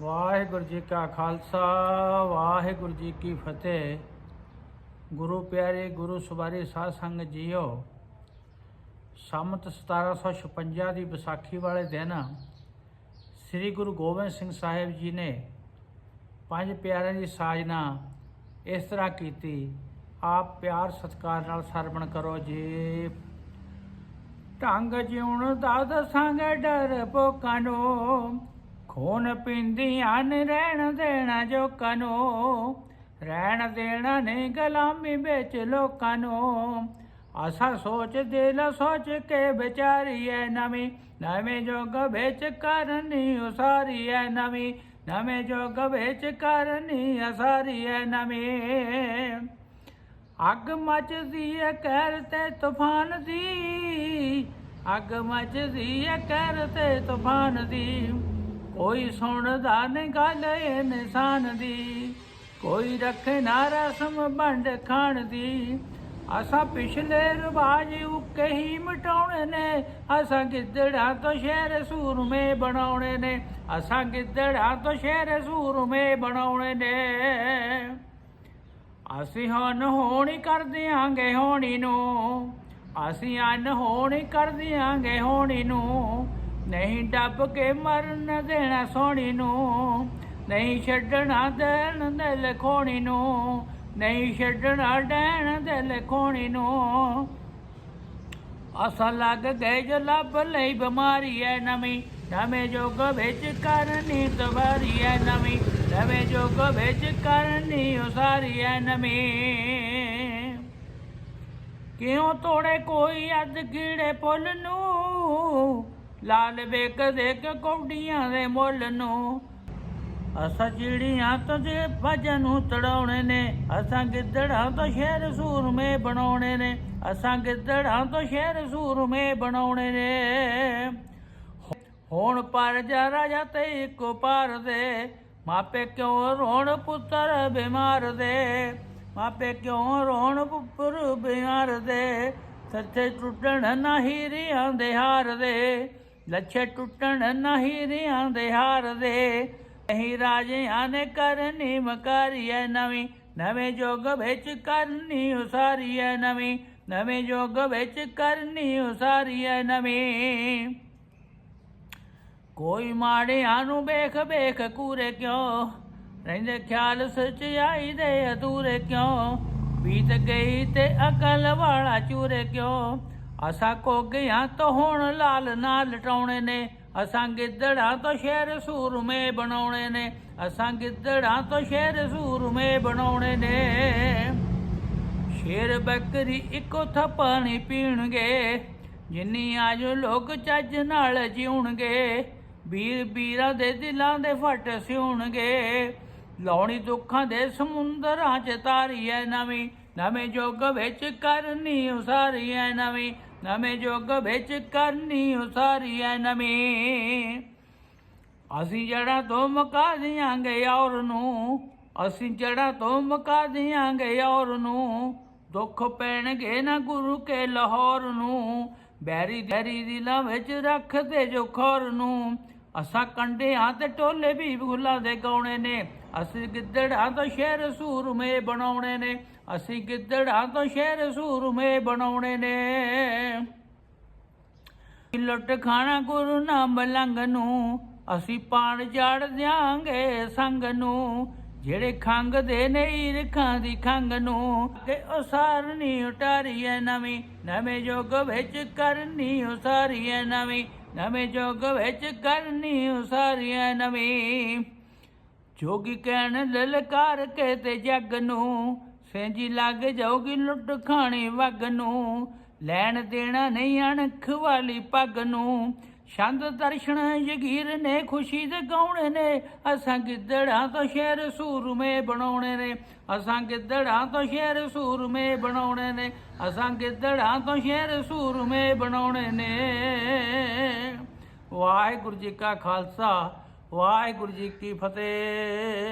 ਵਾਹਿਗੁਰੂ ਜੀ ਕਾ ਖਾਲਸਾ, ਵਾਹਿਗੁਰੂ ਜੀ ਕੀ ਫਤਿਹ। ਗੁਰੂ ਪਿਆਰੇ, ਗੁਰੂ ਸਵਾਰੀ ਸਾਧ ਸੰਗ ਜੀਓ, ਸੰਮਤ 1756 ਦੀ ਵਿਸਾਖੀ ਵਾਲੇ ਦਿਨ ਸ੍ਰੀ ਗੁਰੂ ਗੋਬਿੰਦ ਸਿੰਘ ਸਾਹਿਬ ਜੀ ਨੇ ਪੰਜ ਪਿਆਰਿਆਂ ਦੀ ਸਾਜਨਾ ਇਸ ਤਰ੍ਹਾਂ ਕੀਤੀ, ਆਪ ਪਿਆਰ ਸਤਿਕਾਰ ਨਾਲ ਸਰਵਣ ਕਰੋ ਜੀ। ਢੰਗ ਜਿਉਣ ਦਾ ਦਸਾਂਗੇ ਡਰ ਭੋਕਾਂ ਨੂੰ ਖੂਨ ਪੀਂਦੀਆਂ ਨੇ ਰਹਿਣ ਦੇਣਾ ਜੋਕਾਂ ਨੂੰ, ਰਹਿਣ ਦੇਣਾ ਨਹੀਂ ਗੁਲਾਮੀ ਵਿੱਚ ਲੋਕਾਂ ਨੂੰ। ਅਸਾਂ ਸੋਚਦੇ ਦਿਲ ਸੋਚ ਕੇ ਵਿਚਾਰੀਐ ਨਵੀਂ, ਨਵੇਂ ਜੋਗ ਵਿੱਚ ਕਰਨੀ ਉਸਾਰੀ ਨਵੀਂ, ਨਵੇਂ ਜੋਗ ਵਿੱਚ ਕਰਨੀ ਉਸਾਰੀ ਨਵੀਂ। ਅੱਗ ਮਚਦੀ ਹੈ ਕਹਿਰ ਤੇ ਤੂਫਾਨ ਦੀ, ਅੱਗ ਮਚਦੀ ਹੈ ਕਹਿਰ ਤੇ ਤੂਫਾਨ ਦੀ। ਕੋਈ ਸੁਣਦਾ ਨਹੀਂ ਗੱਲ ਇਨਸਾਨ ਦੀ, ਕੋਈ ਰੱਖੇ ਨਾ ਰਸਮ ਵੰਡ ਖਾਣ ਦੀ। ਅਸਾਂ ਪਿਛਲੇ ਰਿਵਾਜ ਉੱਕੇ ਹੀ ਮਟਾਉਣੇ ਨੇ, ਅਸਾਂ ਗਿੱਦੜਾਂ ਤੋਂ ਸ਼ਹਿਰ ਸੂਰਮੇ ਬਣਾਉਣੇ ਨੇ, ਅਸਾਂ ਗਿੱਦੜਾਂ ਤੋਂ ਸ਼ਹਿਰ ਸੂਰਮੇ ਬਣਾਉਣੇ ਨੇ। ਅਸੀਂ ਹੁਣ ਹੋਣੀ ਕਰ ਦਿਆਂਗੇ ਹੋਣੀ ਨੂੰ, ਅਸੀਂ ਅਨ ਹੋਣੀ ਕਰ ਦਿਆਂਗੇ ਹੋਣੀ ਨੂੰ। ਨਹੀਂ ਡੱਬ ਕੇ ਮਰਨ ਦੇਣਾ ਸੋਣੀ ਨੂੰ, ਨਹੀਂ ਛੱਡਣਾ ਦੇਣ ਦੇ ਲਖੋਣੀ ਨੂੰ, ਨਹੀਂ ਛੱਡਣਾ ਡੈਣ ਦੇ ਲਖੋਣੀ ਨੂੰ। ਅਸਾਂ ਲੱਗ ਗਏ ਜੋ ਲੱਭ ਲਈ ਬਿਮਾਰੀ ਐ ਨਵੀਂ, ਨਵੇਂ ਜੋਗ ਵਿੱਚ ਕਰਨੀ ਤਵਾਰੀ ਐ ਨਵੀਂ, ਨਵੇਂ ਜੋਗ ਵਿੱਚ ਕਰਨੀ ਉਸਾਰੀ ਐ ਨਵੀਂ। ਕਿਉਂ ਤੋੜੇ ਕੋਈ ਅੱਧ ਕੀੜੇ ਪੁੱਲ ਨੂੰ? ਲਾਲ ਵੇਖ ਦੇਖ ਕੌਡੀਆਂ ਦੇ ਮੁੱਲ ਨੂੰ। ਅਸਾਂ ਚਿੜੀਆਂ ਤੋਂ ਜੇ ਭਜਨ ਨੂੰ ਤੜਾਉਣੇ ਨੇ। ਅਸਾਂ ਗਿੱਦੜਾਂ ਤੋਂ ਸ਼ਹਿਰ ਸੂਰਮੇ ਬਣਾਉਣੇ ਨੇ। ਅਸਾਂ ਗਿੱਦੜਾਂ ਤੋਂ ਸ਼ਹਿਰ ਸੂਰਮੇ ਬਣਾਉਣੇ ਨੇ। ਹੁਣ ਪਰ ਜਾ ਰਾਜਾ ਤੇ ਇੱਕੋ ਪਾਰ ਦੇ। ਮਾਪੇ ਕਿਉਂ ਰੋਣ ਪੁੱਤਰ ਬਿਮਾਰ ਦੇ? ਮਾਪੇ ਕਿਉਂ ਰੋਣ ਪੁੱਤਰ ਬਿਮਾਰ ਦੇ? ਸੱਚੇ ਟੁੱਟਣ ਨਾ ਰਿਆਂ ਦੇ ਹਾਰ ਦੇ। ਲੱਛੇ ਟੁੱਟਣ ਨਹੀਂ ਰਿਆਂ ਦੇ ਹਾਰ ਦੇ। ਨਹੀਂ ਰਾਜਿਆਂ ਨੇ ਕਰਨੀ ਮਕਾਰੀ ਨਵੀਂ, ਨਵੇਂ ਜੋਗ ਵਿੱਚ ਕਰਨੀ ਉਸਾਰੀ ਨਵੀਂ, ਨਵੇਂ ਜੋਗ ਵਿੱਚ ਕਰਨੀ ਉਸਾਰੀ ਨਵੀਂ। ਕੋਈ ਮਾੜਿਆਂ ਨੂੰ ਵੇਖ ਵੇਖ ਕੂਰੇ ਕਿਉਂ? ਰਹਿੰਦੇ ਖਿਆਲ ਸਚਾਈ ਦੇ ਅਧੂਰੇ ਕਿਉਂ? ਬੀਤ ਗਈ ਤੇ ਅਕਲ ਵਾਲਾ ਚੂਰੇ ਕਿਉਂ? ਅਸਾਂ ਕੋ ਤੋਂ ਹੁਣ ਲਾਲ ਨਾ ਲਟਾਉਣੇ ਨੇ। ਅਸਾਂ ਗਿੱਦੜਾਂ ਤੋਂ ਸ਼ਹਿਰ ਸੂਰਮੇ ਬਣਾਉਣੇ ਨੇ। ਅਸਾਂ ਗਿੱਦੜਾਂ ਤੋਂ ਸ਼ੇਰ ਸੂਰਮੇ ਬਣਾਉਣੇ ਨੇ। ਸ਼ੇਰ ਬੱਕਰੀ ਇੱਕੋ ਥਾਪਾਣੀ ਪੀਣਗੇ। ਜਿੰਨੀ ਆਜ ਲੋਕ ਚੱਜ ਨਾਲ ਜਿਉਣਗੇ, ਵੀਰ ਵੀਰਾਂ ਦੇ ਦਿਲਾਂ ਦੇ ਫਟ ਸਿਉਣਗੇ। ਲਾਉਣੀ ਦੁੱਖਾਂ ਦੇ ਸਮੁੰਦਰਾਂ ਚ ਤਾਰੀ ਐ ਨਵੀਂ, ਨਵੇਂ ਜੋਗ ਵਿੱਚ ਕਰਨੀ ਉਸਾਰੀ ਐ ਨਵੀਂ। ਨਵੇਂ ਯੁੱਗ ਵਿੱਚ ਕਰਨੀ ਉਸਾਰੀ ਐ ਨਵੀਂ ਅਸੀਂ ਜੜਾ ਤੋਂ ਮਕਾ ਦਿਆਂਗੇ ਔਰ ਨੂੰ। ਅਸੀਂ ਜੜਾ ਤੋਂ ਮਕਾ ਦਿਆਂਗੇ ਔਰ ਨੂੰ। ਦੁੱਖ ਪੈਣਗੇ ਨਾ ਗੁਰੂ ਕੇ ਲਾਹੌਰ ਨੂੰ। ਬੈਰੀ ਧਰੀ ਦਿਲਾਂ ਵਿੱਚ ਰੱਖਦੇ ਜੋ ਖੋਰ ਨੂੰ। ਅਸਾਂ ਕੰਡਿਆਂ ਤੇ ਟੋਲੇ ਵੀ ਫੁੱਲਾਂ ਦੇ ਗਾਉਣੇ ਨੇ। ਅਸੀਂ ਗਿੱਦੜਾਂ ਤੋਂ ਸ਼ਹਿਰ ਸੂਰਮੇ ਬਣਾਉਣੇ ਨੇ। ਅਸੀਂ ਗਿੱਦੜਾਂ ਤੋਂ ਸ਼ਹਿਰ ਸੂਰਮੇ ਬਣਾਉਣੇ ਨੇ। ਲੁੱਟ ਖਾਣਾ ਗੁਰੂ ਨਾਮ ਲੰਗ ਨੂੰ। ਅਸੀਂ ਪਾਣ ਜੜ ਦਿਆਂਗੇ ਸੰਗ ਨੂੰ। ਜਿਹੜੇ ਖੰਗਦੇ ਨੇ ਈਰਖਾਂ ਦੀ ਖੰਗ ਨੂੰ। ਤੇ ਉਸਾਰਨੀ ਉਟਾਰੀ ਨਵੀਂ। ਨਵੇਂ ਯੁੱਗ ਵਿੱਚ ਕਰਨੀ ਉਸਾਰੀ ਨਵੀਂ। ਨਵੇਂ ਜੋਗ ਵਿੱਚ ਕਰਨੀ ਉਸਾਰੀ ਐ ਨਵੀਂ। ਜੋਗੀ ਕਹਿਣ ਲਲਕਾਰ ਕੇ ਤੇ ਜੱਗ ਨੂੰ ਸੈਂਜੀ ਲੱਗ ਜਾਊਗੀ ਲੁੱਟ ਖਾਣੀ ਵਗ ਨੂੰ, ਲੈਣ ਦੇਣਾ ਨਹੀਂ ਅਣਖ ਵਾਲੀ ਪੱਗ ਨੂੰ। ਛੰਦ ਦਰਸ਼ਨ ਜਗੀਰ ਨੇ, ਖੁਸ਼ੀ ਦੇ ਗਾਉਣੇ ਨੇ। ਅਸਾਂ ਗਿੱਦੜਾਂ ਤੋਂ ਸ਼ਹਿਰ ਸੂਰਮੇ ਬਣਾਉਣੇ ਨੇ। ਅਸਾਂ ਗਿੱਦੜਾਂ ਤੋਂ ਸ਼ਹਿਰ ਸੂਰਮੇ ਬਣਾਉਣੇ ਨੇ। ਅਸਾਂ ਗਿੱਦੜਾਂ ਤੋਂ ਸ਼ਹਿਰ ਸੂਰਮੇ ਬਣਾਉਣੇ ਨੇ। ਵਾਹਿਗੁਰੂ ਜੀ ਕਾ ਖਾਲਸਾ, ਵਾਹਿਗੁਰੂ ਜੀ ਕੀ ਫਤਿਹ।